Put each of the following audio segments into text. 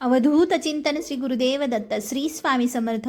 अवधूत चिंतन श्री गुरुदेव दत्त श्री स्वामी समर्थ.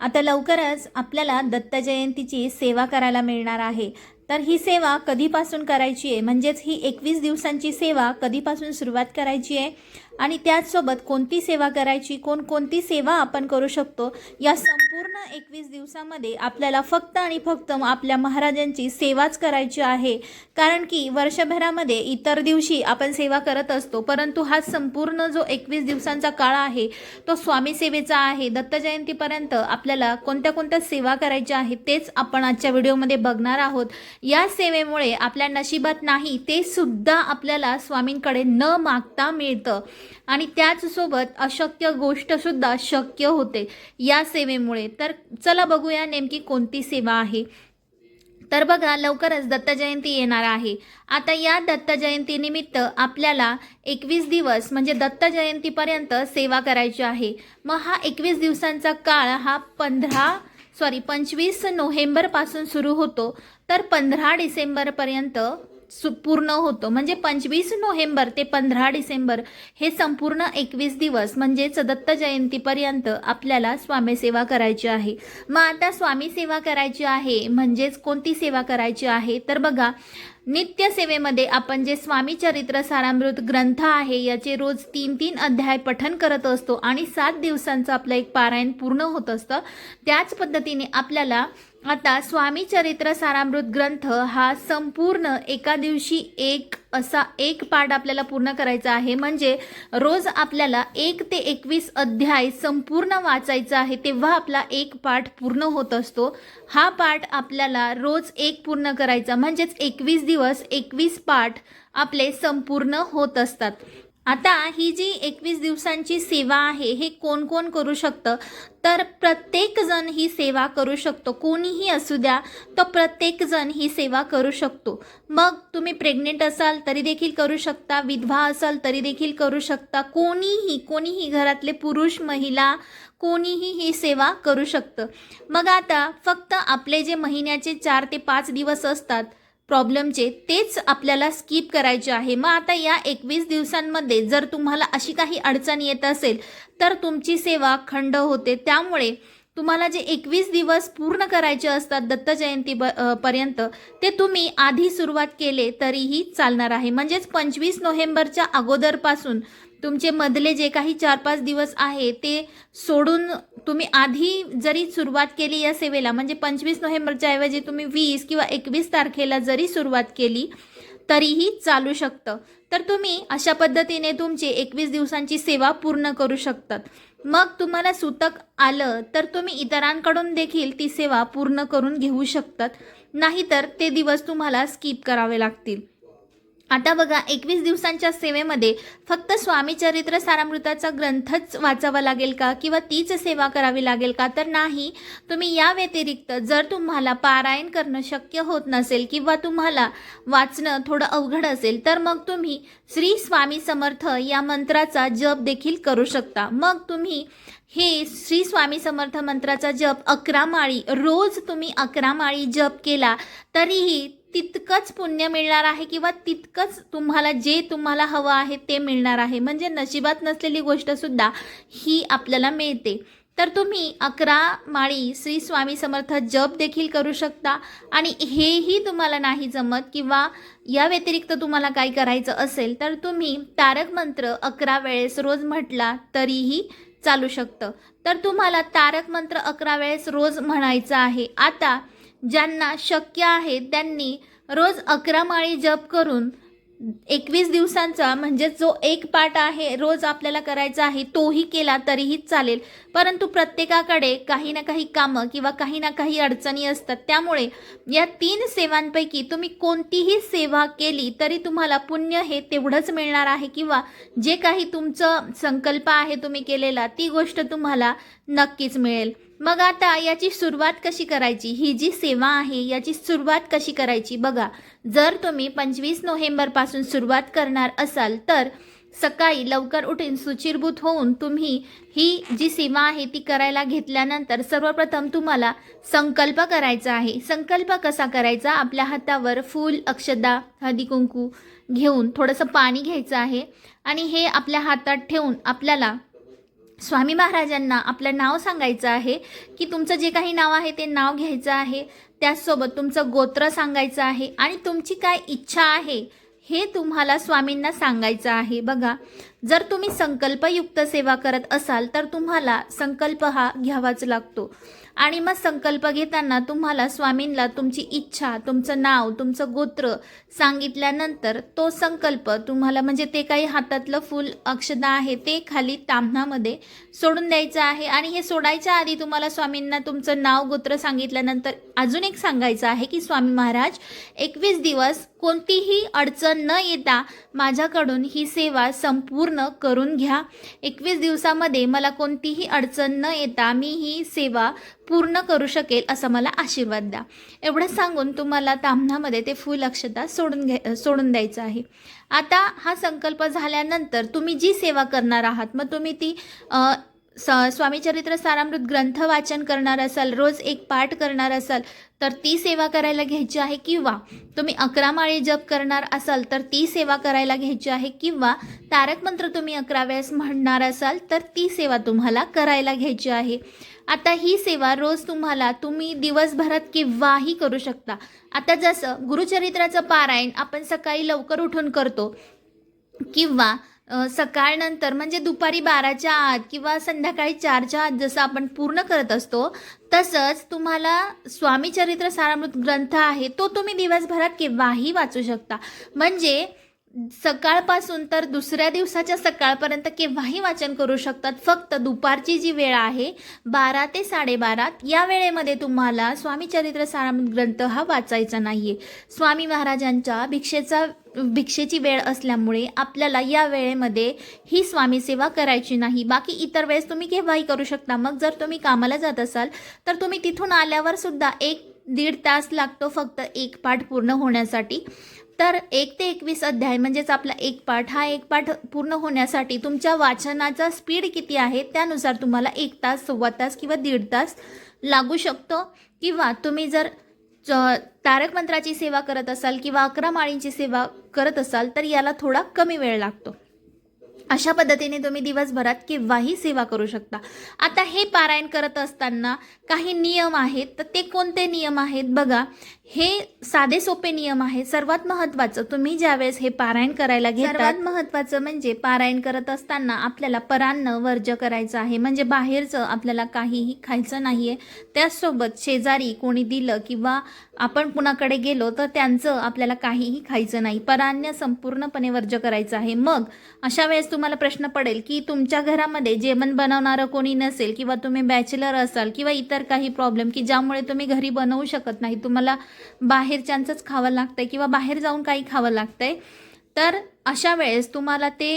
आता लवकरच आपल्याला दत्त जयंतीची सेवा करायला मिळणार आहे. तर ही सेवा कधीपासून करायची आहे? म्हणजेच ही एकवीस दिवसांची सेवा कधीपासून सुरुवात करायची आहे? आणि त्याचसोबत कोणती सेवा करायची कोणकोणती सेवा आपण करू शकतो या संपूर्ण एकवीस दिवसामध्ये आपल्याला फक्त आणि फक्त आपल्या महाराजांची सेवाच करायची आहे. कारण की वर्षभरामध्ये इतर दिवशी आपण सेवा करत असतो परंतु हा संपूर्ण जो एकवीस दिवसांचा काळ आहे तो स्वामी सेवेचा आहे. दत्त जयंतीपर्यंत आपल्याला कोणत्या कोणत्या सेवा करायच्या आहेत तेच आपण आजच्या व्हिडिओमध्ये बघणार आहोत. या सेवेमुळे आपल्या नशिबात नाही ते सुद्धा आपल्याला स्वामींकडे न मागता मिळतं. आणि त्याचसोबत अशक्य गोष्टसुद्धा शक्य होते या सेवेमुळे. तर चला बघूया नेमकी कोणती सेवा आहे. तर बघा लवकरच दत्त जयंती येणार आहे. आता या दत्त जयंतीनिमित्त आपल्याला एकवीस दिवस म्हणजे दत्त जयंतीपर्यंत सेवा करायची आहे. मग हा एकवीस दिवसांचा काळ हा पंधरा सॉरी पंचवीस नोव्हेंबरपासून सुरू होतो. तर पंधरा डिसेंबरपर्यंत पूर्ण होतो. म्हणजे पंचवीस नोव्हेंबर ते पंधरा डिसेंबर हे संपूर्ण एकवीस दिवस म्हणजेच दत्त जयंतीपर्यंत आपल्याला स्वामी सेवा करायची आहे. मग आता स्वामी सेवा करायची आहे म्हणजेच कोणती सेवा करायची आहे? तर बघा नित्य सेवेमध्ये आपण जे स्वामी चरित्र सारामृत ग्रंथ आहे याचे रोज तीन तीन अध्याय पठन करत असतो आणि सात दिवसांचं आपलं एक पारायण पूर्ण होत असतं. त्याच पद्धतीने आपल्याला आता स्वामी चरित्र सारामृत ग्रंथ हा संपूर्ण एका दिवशी एक असा एक पाठ आपल्याला पूर्ण करायचा आहे. म्हणजे रोज आपल्याला एक ते एकवीस अध्याय संपूर्ण वाचायचा आहे तेव्हा आपला एक पाठ पूर्ण होत असतो. हा पाठ आपल्याला रोज एक पूर्ण करायचा. म्हणजेच एकवीस दिवस एकवीस पाठ आपले संपूर्ण होत असतात. आता ही जी एकवीस दिवसांची सेवा आहे हे कोण कोण करू शकतं? तर प्रत्येकजण ही सेवा करू शकतो. कोणीही असू द्या तर प्रत्येकजण ही सेवा करू शकतो. मग तुम्ही प्रेग्नेंट असाल तरी देखील करू शकता. विधवा असाल तरी देखील करू शकता. कोणीही कोणीही घरातले पुरुष महिला कोणीही ही सेवा करू शकतं. मग आता फक्त आपले जे महिन्याचे चार ते पाच दिवस असतात प्रॉब्लेमचे तेच आपल्याला स्किप करायचे आहे. मग आता या एकवीस दिवसांमध्ये जर तुम्हाला अशी काही अडचण येत असेल तर तुमची सेवा खंड होते. त्यामुळे तुम्हाला जे एकवीस दिवस पूर्ण करायचे असतात दत्त जयंती ब पर्यंत ते तुम्ही आधी सुरुवात केले तरीही चालणार आहे. म्हणजेच पंचवीस नोव्हेंबरच्या अगोदरपासून तुमचे मधले जे काही चार पाच दिवस आहे ते सोडून तुम्ही आधी जरी सुरुवात केली या सेवेला म्हणजे पंचवीस नोव्हेंबरच्या ऐवजी तुम्ही वीस किंवा एकवीस तारखेला जरी सुरुवात केली तरीही चालू शकतं. तर तुम्ही अशा पद्धतीने तुमची एकवीस दिवसांची सेवा पूर्ण करू शकतात. मग तुम्हाला सुतक आलं तर तुम्ही इतरांकडून देखील ती सेवा पूर्ण करून घेऊ शकतात. नाहीतर ते दिवस तुम्हाला स्किप करावे लागतील. आता बघा एकवीस दिवसांच्या सेवेमध्ये फक्त स्वामी चरित्र सारामृताचा ग्रंथच वाचावा लागेल का? किंवा तीच सेवा करावी लागेल का? तर नाही. तुम्ही या व्यतिरिक्त जर तुम्हाला पारायण करणं शक्य होत नसेल किंवा तुम्हाला वाचणं थोडं अवघड असेल तर मग तुम्ही श्री स्वामी समर्थ या मंत्राचा जप देखील करू शकता. मग तुम्ही हे श्री स्वामी समर्थ मंत्राचा जप अकरा माळी रोज तुम्ही अकरा माळी जप केला तरीही तितकंच पुण्य मिळणार आहे किंवा तितकंच तुम्हाला जे तुम्हाला हवं आहे ते मिळणार आहे. म्हणजे नशिबात नसलेली गोष्टसुद्धा ही आपल्याला मिळते. तर तुम्ही अकरा माळी श्री स्वामी समर्थ जप देखील करू शकता. आणि हेही तुम्हाला नाही जमत किंवा या व्यतिरिक्त तुम्हाला काय करायचं असेल तर तुम्ही तारक मंत्र अकरा वेळेस रोज म्हटला तरीही चालू शकतं. तर तुम्हाला तारक मंत्र अकरा वेळेस रोज म्हणायचं आहे. आता ज्यांना शक्य आहे त्यांनी रोज अकरा माळी जप करून एकवीस दिवसांचा म्हणजे जो एक पाठ आहे रोज आपल्याला करायचा आहे तोही केला तरीही चालेल. परंतु प्रत्येकाकडे काही ना काही कामं किंवा काही ना काही अडचणी असतात. त्यामुळे या तीन सेवांपैकी तुम्ही कोणतीही सेवा केली तरी तुम्हाला पुण्य हे तेवढंच मिळणार आहे किंवा जे काही तुमचं संकल्प आहे तुम्ही केलेला ती गोष्ट तुम्हाला नक्कीच मिळेल. मग आता याची सुरुवात कशी करायची? ही जी सेवा आहे याची सुरुवात कशी करायची? बघा जर तुम्ही पंचवीस नोव्हेंबरपासून सुरुवात करणार असाल तर सकाळी लवकर उठून सुचिरभूत होऊन तुम्ही ही जी सेवा आहे ती करायला घेतल्यानंतर सर्वप्रथम तुम्हाला संकल्प करायचा आहे. संकल्प कसा करायचा? आपल्या हातावर फूल अक्षदा हळदी कुंकू घेऊन थोडंसं पाणी घ्यायचं आहे आणि हे आपल्या हातात ठेवून आपल्याला स्वामी महाराजांना आपलं नाव सांगायचं आहे की तुमचं जे काही नाव आहे ते नाव घ्यायचं आहे. त्याचसोबत तुमचं गोत्र सांगायचं आहे आणि तुमची काय इच्छा आहे हे तुम्हाला स्वामींना सांगायचं आहे. बघा जर तुम्ही संकल्पयुक्त सेवा करत असाल तर तुम्हाला संकल्प हा घ्यावाच लागतो. आणि मग संकल्प घेताना तुम्हाला स्वामींना तुमची इच्छा तुमचं नाव तुमचं गोत्र सांगितल्यानंतर तो संकल्प तुम्हाला म्हणजे ते काही हातातलं फुल अक्षदा आहे ते खाली तांबणामध्ये सोडून द्यायचं आहे. आणि हे सोडायच्या आधी तुम्हाला स्वामींना तुमचं नाव गोत्र सांगितल्यानंतर अजून एक सांगायचं आहे की स्वामी महाराज एकवीस दिवस कोणतीही अडचण न येता माझ्याकडून ही सेवा संपूर्ण करून घ्या. एकवीस दिवसामध्ये मला कोणतीही अडचण न येता मी ही सेवा पूर्ण करू शकेल असं मला आशीर्वाद द्या. एवढं सांगून तुम्हाला ताम्हणामध्ये ते फुल अक्षता सोडून घ्या सोडून द्यायचं आहे. आता हा संकल्प झाल्यानंतर तुम्ही जी सेवा करणार आहात मग तुम्ही ती स स्वामीचरित्र सारामृत ग्रंथ वाचन करणार असाल रोज एक पाठ करणार असाल तर ती सेवा करायला घ्यायची आहे किंवा तुम्ही अकरा माळी जप करणार असाल तर ती सेवा करायला घ्यायची आहे किंवा तारक मंत्र तुम्ही अकरा वेळेस म्हणणार असाल तर ती सेवा तुम्हाला करायला घ्यायची आहे. आता ही सेवा रोज तुम्हाला तुम्ही दिवसभरात केव्हाही करू शकता. आता जसं गुरुचरित्राचं पारायण आपण सकाळी लवकर उठून करतो किंवा सकाळनंतर म्हणजे दुपारी बाराच्या आत किंवा संध्याकाळी चारच्या आत जसं आपण पूर्ण करत असतो तसंच तुम्हाला स्वामी चरित्र सारामृत ग्रंथ आहे तो तुम्ही दिवसभरात केव्हाही वाचू शकता. म्हणजे सकाळपासून तर दुसऱ्या दिवसाच्या सकाळपर्यंत केव्हाही वाचन करू शकतात. फक्त दुपारची जी वेळ आहे बारा ते साडेबारा या वेळेमध्ये तुम्हाला स्वामी चरित्र सारामृत ग्रंथ हा वाचायचा नाही आहे स्वामी महाराजांच्या भिक्षेचा भिक्षेची वेळ असल्यामुळे आपल्याला या वेळेमध्ये ही स्वामी सेवा करायची नाही. बाकी इतर वेळेस तुम्ही केव्हाही करू शकता. मग जर तुम्ही कामाला जात असाल तर तुम्ही तिथून आल्यावर सुद्धा एक दीड तास लागतो फक्त एक पाठ पूर्ण होण्यासाठी. तर एक ते एकवीस अध्याय म्हणजेच आपला एक पाठ हा एक पाठ पूर्ण होण्यासाठी तुमच्या वाचनाचा स्पीड किती आहे त्यानुसार तुम्हाला एक तास सव्वा तास किंवा दीड तास लागू शकतो. किंवा तुम्ही जर तारक मंत्राची सेवा करत असाल किंवा अकरा माळींची सेवा करत असाल तर याला थोडा कमी वेळ लागतो. अशा पद्धतीने तुम्ही दिवसभरात केव्हाही सेवा करू शकता. आता हे पारायण करत असताना काही नियम आहेत तर ते कोणते नियम आहेत? बघा हे साधे सोपे नियम आहे. सर्वात महत्त्वाचं तुम्ही ज्यावेळेस हे पारायण करायला घेता सर्वात महत्त्वाचं म्हणजे पारायण करत असताना आपल्याला परान्न वर्ज करायचं आहे. म्हणजे बाहेरचं आपल्याला काहीही खायचं नाही आहे त्याचसोबत शेजारी कोणी दिलं किंवा आपण कुणाकडे गेलो तर त्यांचं आपल्याला काहीही खायचं नाही. परान्न संपूर्णपणे वर्ज्य करायचं आहे. मग अशा वेळेस तुम्हाला प्रश्न पडेल की तुमच्या घरामध्ये जेवण बनवणारं कोणी नसेल किंवा तुम्ही बॅचलर असाल किंवा इतर काही प्रॉब्लेम की ज्यामुळे तुम्ही घरी बनवू शकत नाही तुम्हाला बाहेरच्यांचंच खावं लागतं आहे किंवा बाहेर जाऊन काही खावं लागतं आहे तर अशा वेळेस तुम्हाला ते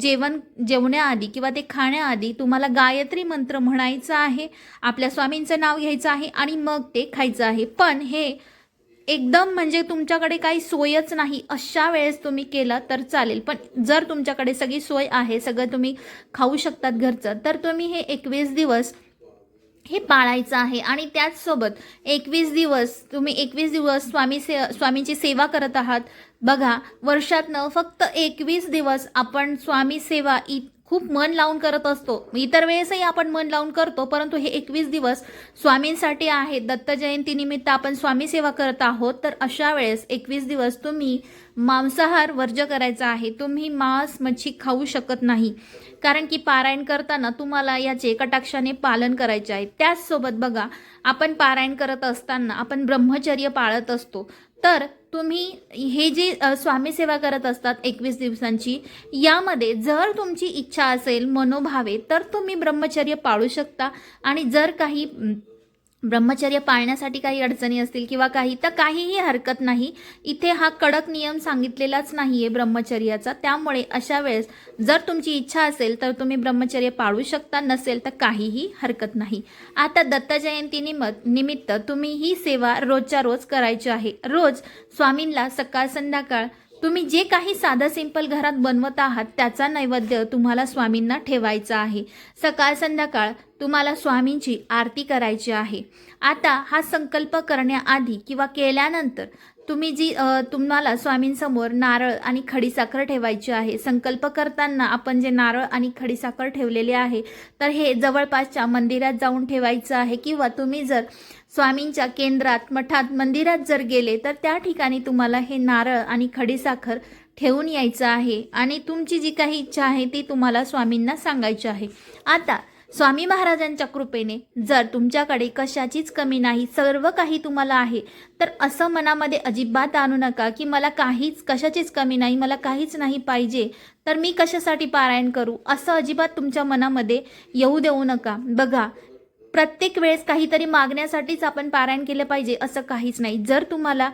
जेवण जेवण्याआधी किंवा ते खाण्याआधी तुम्हाला गायत्री मंत्र म्हणायचं आहे आपल्या स्वामींचं नाव घ्यायचं आहे आणि मग ते खायचं आहे. पण हे एकदम म्हणजे तुमच्याकडे काही सोयच नाही अशा वेळेस तुम्ही केलं तर चालेल. पण जर तुमच्याकडे सगळी सोय आहे सगळं तुम्ही खाऊ शकतात घरचं तर तुम्ही हे एकवीस दिवस हे पाळायचं आहे. आणि त्याचसोबत एकवीस दिवस तुम्ही एकवीस दिवस स्वामी से स्वामींची सेवा करत आहात. बघा वर्षातनं फक्त एकवीस दिवस आपण स्वामी सेवा इ खूप मन लावून करत असतो. इतर वेळेसही आपण मन लावून करतो परंतु हे एकवीस दिवस स्वामींसाठी आहेत दत्त जयंतीनिमित्त आपण स्वामी सेवा करत आहोत तर अशा वेळेस एकवीस दिवस तुम्ही मांसाहार वर्ज करायचा आहे. तुम्ही मांस मच्छी खाऊ शकत नाही. कारण की पारायण करताना तुम्हाला याचे कटाक्षाने पालन करायचे आहे. त्याचसोबत बघा आपण पारायण करत असताना आपण ब्रह्मचर्य पाळत असतो. तर तुम्ही हे जे स्वामीसेवा स्वामी सेवा करत असतात एकवीस दिवसांची यामध्ये जर तुमची इच्छा असेल मनोभावे तर तुम्ही ब्रह्मचर्य पाळू शकता. आणि जर काही ब्रह्मचर्य पाळण्यासाठी काही अडचणी असतील किंवा काही तर काहीही हरकत नाही. इथे हा कडक नियम सांगितलेलाच नाही आहे ब्रह्मचर्याचा. त्यामुळे अशा वेळेस जर तुमची इच्छा असेल तर तुम्ही ब्रह्मचर्य पाळू शकता. नसेल तर काहीही हरकत नाही. आता दत्त जयंती निमित्त निमित्त तुम्ही ही सेवा रोजच्या रोज करायची आहे. रोज स्वामींना सकाळ संध्याकाळ तुम्ही जे काही साधं सिंपल घरात बनवत आहात त्याचा नैवेद्य तुम्हाला स्वामींना ठेवायचा आहे. सकाळ संध्याकाळ तुम्हाला स्वामींची आरती करायची आहे. आता हा संकल्प करण्याआधी किंवा केल्यानंतर तुम्ही जी तुम्हाला स्वामींसमोर नारळ आणि खडीसाखर ठेवायची आहे. संकल्प करताना आपण जे नारळ आणि खडीसाखर ठेवलेले आहे तर हे जवळपासच्या मंदिरात जाऊन ठेवायचं आहे. किंवा तुम्ही जर स्वामींच्या केंद्रात मठात मंदिरात जर गेले तर त्या ठिकाणी तुम्हाला हे नारळ आणि खडीसाखर ठेवून यायचं आहे. आणि तुमची जी काही इच्छा आहे ती तुम्हाला स्वामींना सांगायची आहे. आता स्वामी महाराजांच्या कृपेने जर तुमच्याकडे कशाचीच कमी नाही सर्व काही तुम्हाला आहे तर असं मनामध्ये अजिबात आणू नका की मला काहीच कशाचीच कमी नाही मला काहीच नाही पाहिजे तर मी कशासाठी पारायण करू? असं अजिबात तुमच्या मनामध्ये येऊ देऊ नका. बघा प्रत्येक वेळेस काहीतरी मागण्यासाठीच आपण पारायण केलं पाहिजे असं काहीच नाही. जर तुम्हाला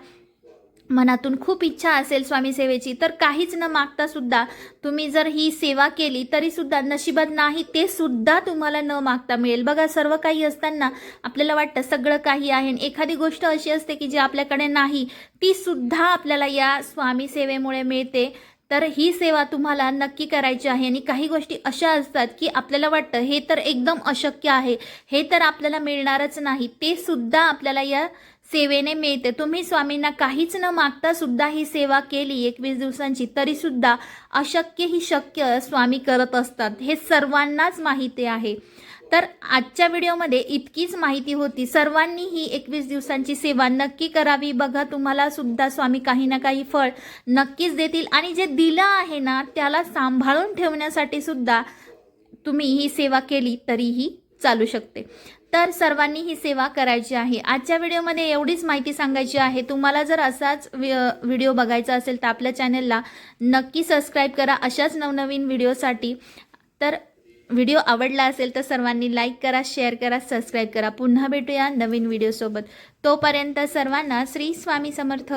मनातून खूप इच्छा असेल स्वामी सेवेची तर काहीच न मागता सुद्धा तुम्ही जर ही सेवा केली तरी सुद्धा नशिबात नाही ते सुद्धा तुम्हाला न मागता मिळेल. बघा सर्व काही असताना आपल्याला वाटतं सगळं काही आहे. आणि एखादी गोष्ट अशी असते की जी आपल्याकडे नाही ती सुद्धा आपल्याला या स्वामी सेवेमुळे मिळते. तर ही सेवा तुम्हाला नक्की करायची आहे. आणि काही गोष्टी अशा असतात की आपल्याला वाटतं हे तर एकदम अशक्य आहे हे तर आपल्याला मिळणारच नाही. ते सुद्धा आपल्याला या सेवेने मिळते. तुम्ही स्वामींना काहीच न मागता सुद्धा ही सेवा केली एकवीस दिवसांची तरी सुद्धा अशक्य ही शक्य स्वामी करत असतात. हे सर्वांनाच माहिती आहे. तर आजच्या व्हिडिओमध्ये इतकीच माहिती होती. सर्वांनी ही एकवीस दिवसांची सेवा नक्की करावी. बघा तुम्हाला सुद्धा स्वामी काही ना काही फळ नक्कीच देतील. आणि जे दिलं आहे ना त्याला सांभाळून ठेवण्यासाठी सुद्धा तुम्ही ही सेवा केली तरीही चालू शकते. तर सर्वांनी ही सेवा करायची आहे. आजच्या व्हिडिओमध्ये एवढीच माहिती सांगायची आहे. तुम्हाला जर असाच वि- व्हिडिओ बघायचा असेल तर आपल्या चॅनलला नक्की सबस्क्राईब करा. अशाच नवनवीन व्हिडिओसाठी. तर व्हिडिओ आवडला असेल तर सर्वांनी लाईक करा शेअर करा सबस्क्राईब करा. पुन्हा भेटूया नवीन व्हिडिओसोबत. तोपर्यंत सर्वांना श्री स्वामी समर्थ.